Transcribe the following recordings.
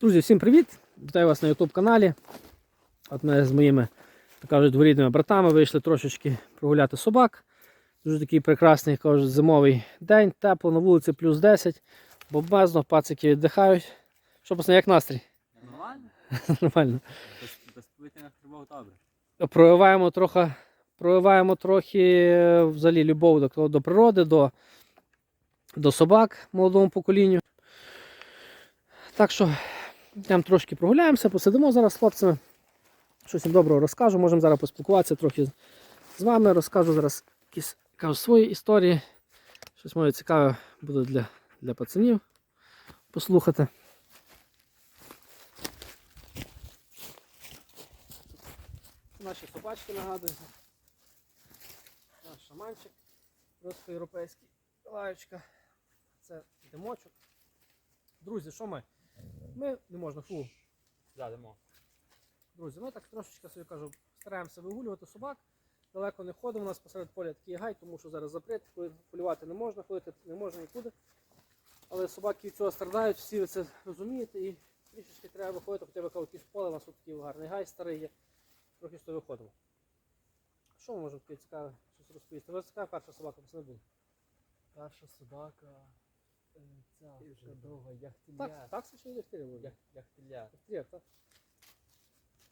Друзі, всім привіт! Вітаю вас на YouTube каналі. От ми з моїми так кажуть, дворідними братами вийшли трошечки прогуляти собак. Дуже такий прекрасний кажуть, зимовий день, тепло на вулиці плюс 10, бомбезно, пацики віддихають. Що пацани, як настрій? Нормально? Нормально. Без, повітряних тривог добре. Прояваємо трохи, прояваємо трохи е, взагалі любов до, до природи, до, до собак молодому поколінню. Так що йдемо трошки прогуляємося, посидимо зараз з хлопцями. Щось їм доброго розкажу. Можемо зараз поспілкуватися трохи з вами. Розкажу зараз якісь кажу, свої історії. Щось моє цікаве буде для, для пацанів послухати. Наші собачки нагадую. Наш шаманчик європейський лаєчка. Це димочок. Друзі, що ми? Ми не можна фу. Задимо. Друзі, ми так трошечки собі кажу, стараємося вигулювати собак. Далеко не ходимо, у нас посеред поля такий гай, тому що зараз запрет, полювати не можна, ходити не можна нікуди. Але собаки від цього страдають, всі ви це розумієте і трішечки треба виходити, хоча б якийсь поле, у нас тут такий гарний гай старий є. Трохи з того виходимо. Що ми можемо таке цікаве щось розповісти? Ви цікава перша собака пацани була? Перша собака, ця така довга Так, яхтиля. так це ще яхтирі були. Як, яхтиля. Так.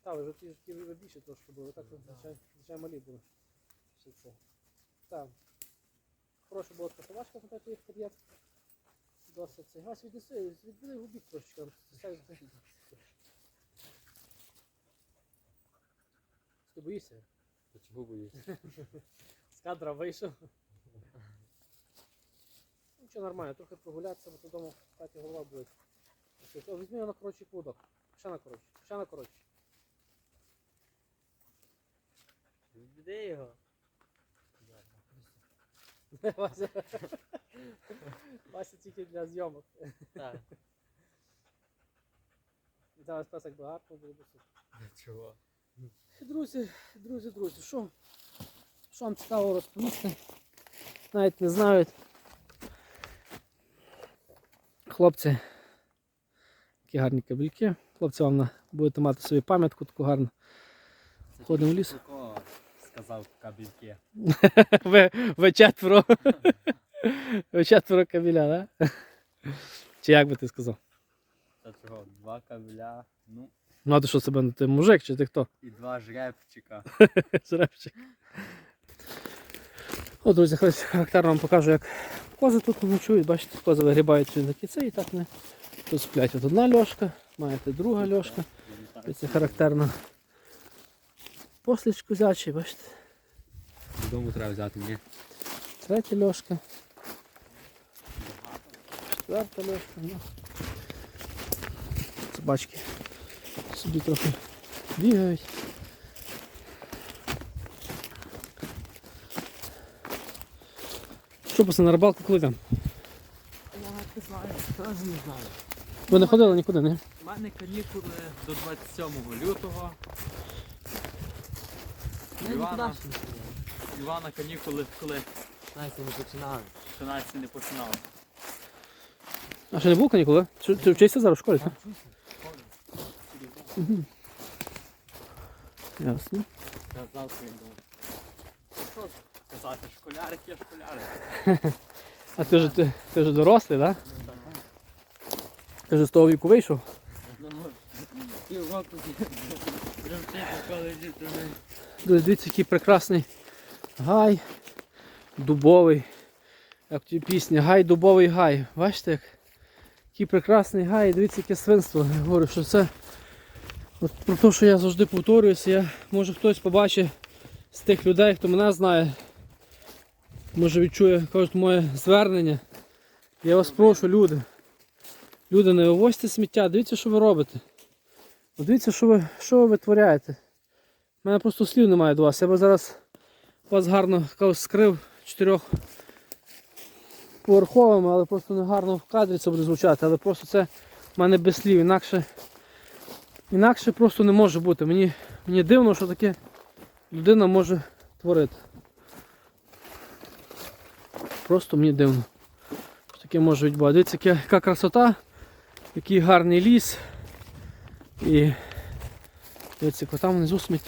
Так, ви вже ті ті ви більше трошки були, так Ну, звичайно, малі були. Ще це. Так. Хороша була така собачка, така їх під'єд. Досить цей. Гась віднеси, відбили його бік трошечки. Ти боїшся? Та чого боїшся? З кадра вийшов. Нічого нормально, трохи прогулятися, бо додому в хаті голова болить. О, візьми його на коротший поводок. Ще на коротший, ще на коротший. Відбіди його. Вася. Вася тільки для зйомок. Так. Зараз песик би гарно буде. Чого? Друзі, друзі, друзі, що? Що вам цікаво розповісти? Навіть не знають. Хлопці, які гарні кабельки. Хлопці вам на, будете мати собі пам'ятку таку гарну. Ходимо в ліс. Сказав кабельки? Ви, ви четверо. Ви четверо кабеля, да? Чи як би ти сказав? Та чого? Два кабеля, ну Ну а ти що себе, ти мужик чи ти хто? і два жребчика. Жеребчик. О, друзі, хтось характерно вам покажу, як кози тут ночують. Бачите, кози вигрібають сюди на кіце і так не тут сплять. От одна льошка, маєте друга льошка. І це характерно. Посліч козячий, бачите, Додому треба взяти, ні? третя льошка. Четверта льошка. Ну. Собачки собі трохи бігають. Що пацани, на рибалку коли там? Я не знаю, теж не знаю. Ви не ходили нікуди, не? У мене канікули до 27 лютого. Я Івана. Івана канікули, коли Знаєте, не починали. 13 не починав. А ще не було канікули? Чи- Ти вчишся зараз в школі? так? Угу. Ясно. Я завтра йду. Що сказати, школярик є школярик. А ти вже, ти, ти вже дорослий, так? Да? Ти вже з того віку вийшов? Друзі, Дивіться, який прекрасний гай дубовий. Як ті пісня, гай дубовий гай. Бачите, як? який прекрасний гай, дивіться, яке свинство. Я говорю, що це от про те, що я завжди повторююся, я, може хтось побачить з тих людей, хто мене знає, може відчує кажуть, моє звернення. Я вас прошу, люди. Люди, не вивозьте сміття, дивіться, що ви робите. Дивіться, що ви, що ви витворяєте. У мене просто слів немає до вас. Я би зараз вас гарно сказав, скрив чотирьох поверховими, але просто не гарно в кадрі це буде звучати. Але просто це в мене без слів. Інакше, інакше просто не може бути. Мені, мені дивно, що таке людина може творити. Просто мені дивно. Що таке може відбуватися. Дивіться, яка красота, який гарний ліс. І дивіться, там внизу сміття.